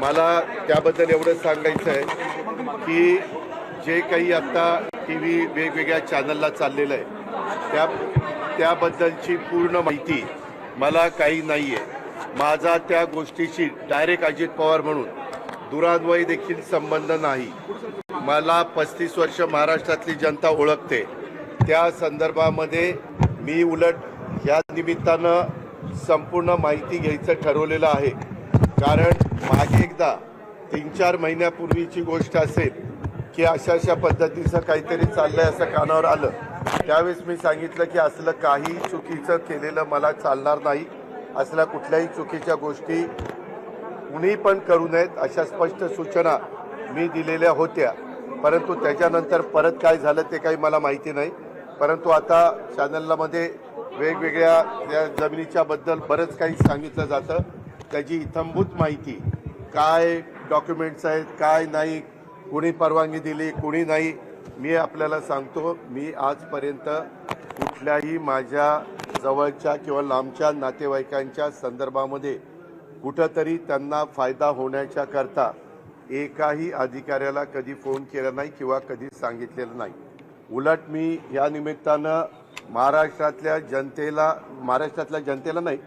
मला त्याबद्दल एवढं सांगायचं आहे की जे काही आता टी व्ही वेगवेगळ्या चॅनलला चाललेलं आहे त्या त्याबद्दलची पूर्ण माहिती मला काही नाही आहे माझा त्या गोष्टीशी डायरेक्ट अजित पवार म्हणून दुरान्वयी देखील संबंध नाही. मला पस्तीस वर्ष महाराष्ट्रातली जनता ओळखते. त्या संदर्भामध्ये मी उलट या निमित्तानं संपूर्ण माहिती घ्यायचं ठरवलेलं आहे. कारण मागे एकदा तीन चार महिन्यापूर्वीची गोष्ट असेल की अशा अशा पद्धतीचं काहीतरी चाललंय असं कानावर आलं त्यावेळेस मी सांगितलं की असलं काही चुकीचं केलेलं मला चालणार नाही असल्या कुठल्याही चुकीच्या गोष्टी कुणी पण करू नयेत अशा स्पष्ट सूचना मी दिलेल्या होत्या. परंतु त्याच्यानंतर परत काय झालं ते काही मला माहिती नाही. परंतु आता चॅनलमध्ये वेगवेगळ्या त्या जमिनीच्या बद्दल बरंच काही सांगितलं जातं. त्याची इथंभूत माहिती. काय डॉक्युमेंट्स आहेत काय नाही कुणी परवानगी दिली कुणी नाही मी आपल्याला सांगतो मी आजपर्यंत कुठल्याही माझ्या जवळच्या किंवा लांबच्या नातेवाईकांच्या संदर्भामध्ये कुठंतरी त्यांना फायदा होण्याच्या करता एकाही अधिकाऱ्याला कधी फोन केला नाही किंवा कधी सांगितलेलं नाही. उलट मी या निमित्तानं महाराष्ट्रातल्या जनतेला महाराष्ट्रातल्या जनतेला नाही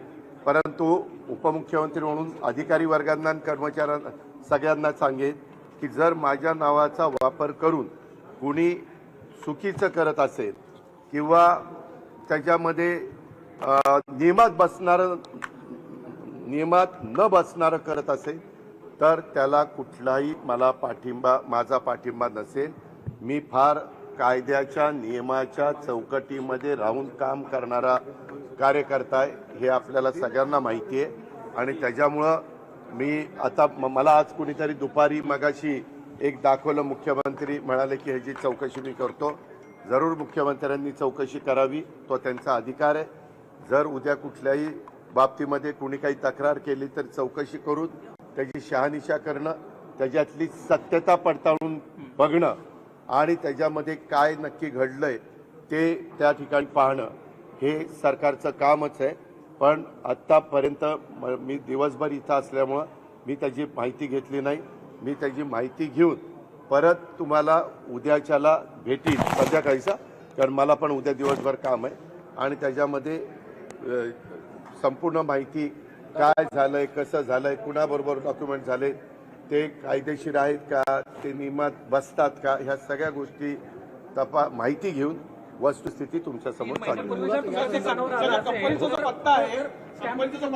परंतु उपमुख्यमंत्री म्हणून अधिकारी वर्गांना आणि कर्मचाऱ्यांना सगळ्यांना सांगेन की जर माझ्या नावाचा वापर करून कुणी चुकीचं करत असेल किंवा त्याच्यामध्ये नियमात बसणारं नियमात न बसणारं करत असेल तर त्याला कुठलाही मला पाठिंबा माझा पाठिंबा नसेल. मी फार कायद्याच्या नियमाच्या चौकटीमध्ये राहून काम करणारा कार्यकर्ता आहे हे आपल्याला सगळ्यांना माहिती आहे. आणि त्याच्यामुळं मी आता म- मला आज कुणीतरी दुपारी मगाशी एक दाखवलं मुख्यमंत्री म्हणाले की ह्याची चौकशी मी करतो. जरूर मुख्यमंत्र्यांनी चौकशी करावी तो त्यांचा अधिकार आहे. जर उद्या कुठल्याही बाबतीमध्ये कुणी काही तक्रार केली तर चौकशी करून त्याची शहानिशा करणं त्याच्यातली सत्यता पडताळून बघणं आणि त्याच्यामध्ये काय नक्की घडलंय ते त्या ठिकाणी पाहणं. हे सरकारचं कामच आहे. पण आत्तापर्यंत म- मी दिवसभर इथं असल्यामुळं मी त्याची माहिती घेतली नाही. मी त्याची माहिती घेऊन परत तुम्हाला उद्याच्याला भेटील संध्याकाळीचा कारण मला पण उद्या दिवसभर काम आहे. आणि त्याच्यामध्ये संपूर्ण माहिती काय झालंय कसं झालंय कुणाबरोबर डॉक्युमेंट झाले ते कायदेशीर आहेत का ते नियमात बसतात का ह्या सगळ्या गोष्टी तपा माहिती घेऊन वस्तुस्थिती तुमच्यासमोर कंपनीचा जो पत्ता आहे कंपनीचा जो